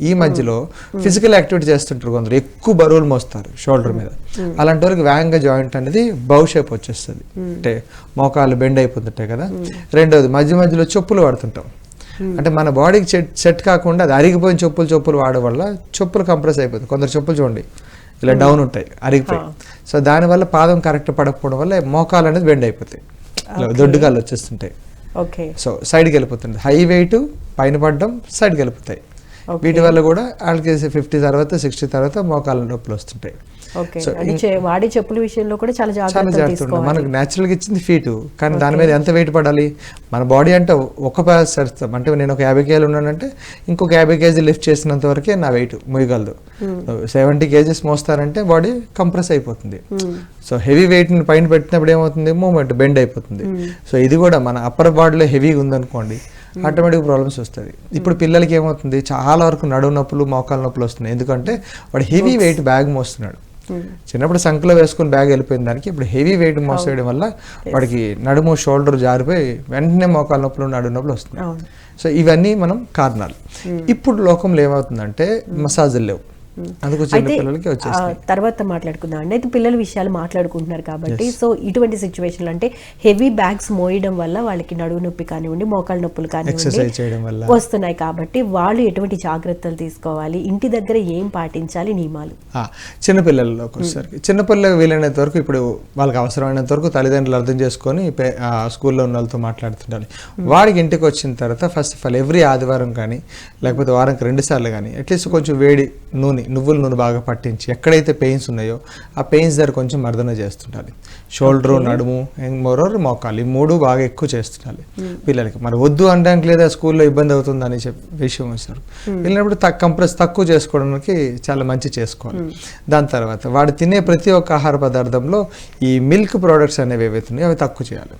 ఈ మధ్యలో physical activity చేస్తుంటారు కొందరు. ఎక్కువ బరువులు మోస్తారు షోల్డర్ మీద. అలాంటి వరకు వేగంగా జాయింట్ అనేది బౌ షేప్ వచ్చేస్తుంది. అంటే మోకాలు బెండ్ అయిపోతుంటాయి కదా. రెండోది మధ్య మధ్యలో చెప్పులు వాడుతుంటాం. అంటే మన బాడీకి సెట్ సెట్ కాకుండా అది అరిగిపోయిన చెప్పులు చెప్పులు వాడడం వల్ల చెప్పులు కంప్రెస్ అయిపోతుంది కొందరు చెప్పులు చూడండి. ఇలా డౌన్ ఉంటాయి అరిగిపోయి. సో దానివల్ల పాదం కరెక్ట్ పడకపోవడం వల్ల మోకాలు అనేది బెండ్ అయిపోతాయి. దొడ్డుగాలు వచ్చేస్తుంటాయి. ఓకే. సో సైడ్కి వెళ్ళిపోతుంది హై వెయిట్ పైన పడడం సైడ్కి వెళ్ళిపోతాయి. వీటి వల్ల కూడా వాళ్ళకి ఫిఫ్టీ తర్వాత సిక్స్టీ తర్వాత మోకాళ్ళ నొప్పులు వస్తుంటాయి. చె- వాడే చెప్పుల విషయంలో కూడా చాలా చాలా జాగ్రత్త మనకు న్యాచురల్గా ఇచ్చింది ఫీటు కానీ దాని మీద ఎంత వెయిట్ పడాలి? మన బాడీ అంటే ఒక పాస్ చేస్తాం అంటే నేను ఒక యాభై కేజీలు ఉన్నానంటే ఇంకొక యాభై కేజీ లిఫ్ట్ చేసినంత వరకే నా వెయిట్ మొయ్యగలదు సెవెంటీ కేజీస్ మోస్తారంటే బాడీ కంప్రెస్ అయిపోతుంది. సో హెవీ వెయిట్ని పైన పెట్టినప్పుడు ఏమవుతుంది మూమెంట్ బెండ్ అయిపోతుంది. సో ఇది కూడా మన అప్పర్ బాడీలో హెవీగా ఉందనుకోండి ఆటోమేటిక్ ప్రాబ్లమ్స్ వస్తుంది ఇప్పుడు పిల్లలకి ఏమవుతుంది? చాలా వరకు నడుము నొప్పులు మోకాల నొప్పులు వస్తున్నాయి. ఎందుకంటే వాడు హెవీ వెయిట్ బ్యాగ్ మోస్తున్నాడు. చిన్నప్పుడు సంకలో వేసుకుని బ్యాగ్ వెళ్ళిపోయిన దానికి ఇప్పుడు హెవీ వెయిట్ మోసేయడం వల్ల వాడికి నడుము షోల్డర్ జారిపోయి వెంటనే మోకాల నొప్పులు నడుము నొప్పులు వస్తున్నాయి. సో ఇవన్నీ మనం కారణాలు. ఇప్పుడు లోకంలో ఏమవుతుందంటే మసాజులు లేవు. అయితే తర్వాత మాట్లాడుకుందాం అండి. అయితే పిల్లల విషయాలు మాట్లాడుకుంటున్నారు కాబట్టి సో ఇటువంటి సిచ్యువేషన్లు అంటే హెవీ బ్యాగ్స్ మోయడం వల్ల వాళ్ళకి నడువు నొప్పి కానివ్వండి మోకాళ్ళ నొప్పులు కానివ్వండి ఎక్సర్సైజ్ చేయడం వల్ల. వస్తున్నాయి కాబట్టి వాళ్ళు ఎటువంటి జాగ్రత్తలు తీసుకోవాలి ఇంటి దగ్గర ఏం పాటించాలి నియమాలు? ఆ, చిన్నపిల్లల్లోకి వచ్చేసరికి చిన్నపిల్లలకు వీలైనంత వరకు ఇప్పుడు వాళ్ళకి అవసరమైనంత వరకు తల్లిదండ్రులు అర్థం చేసుకొని స్కూల్లో ఉన్న వాళ్ళతో మాట్లాడుతుండాలి. వాడికి ఇంటికి వచ్చిన తర్వాత ఫస్ట్ ఆఫ్ ఆల్ ఎవ్రీ ఆదివారం కానీ లేకపోతే వారానికి రెండు సార్లు కానీ అట్లీస్ట్ కొంచెం వేడి నూనె నువ్వుల నూనె బాగా పట్టించి ఎక్కడైతే పెయిన్స్ ఉన్నాయో ఆ పెయిన్స్ దగ్గర కొంచెం మర్దన చేస్తుండాలి. షోల్డర్ నడుము మోరోర్ మోకాలు ఈ మూడు బాగా ఎక్కువ చేస్తుండాలి పిల్లలకి. మరి వద్దు అనడానికి లేదా స్కూల్లో ఇబ్బంది అవుతుందని చెప్పి విషయం వచ్చారు వెళ్ళినప్పుడు కంప్రెస్ తక్కువ చేసుకోవడానికి చాలా మంచి చేసుకోవాలి. దాని తర్వాత వాడు తినే ప్రతి ఒక్క ఆహార పదార్థంలో ఈ మిల్క్ ప్రోడక్ట్స్ అనేవి ఏవైతే ఉన్నాయో అవి తక్కువ చేయాలి.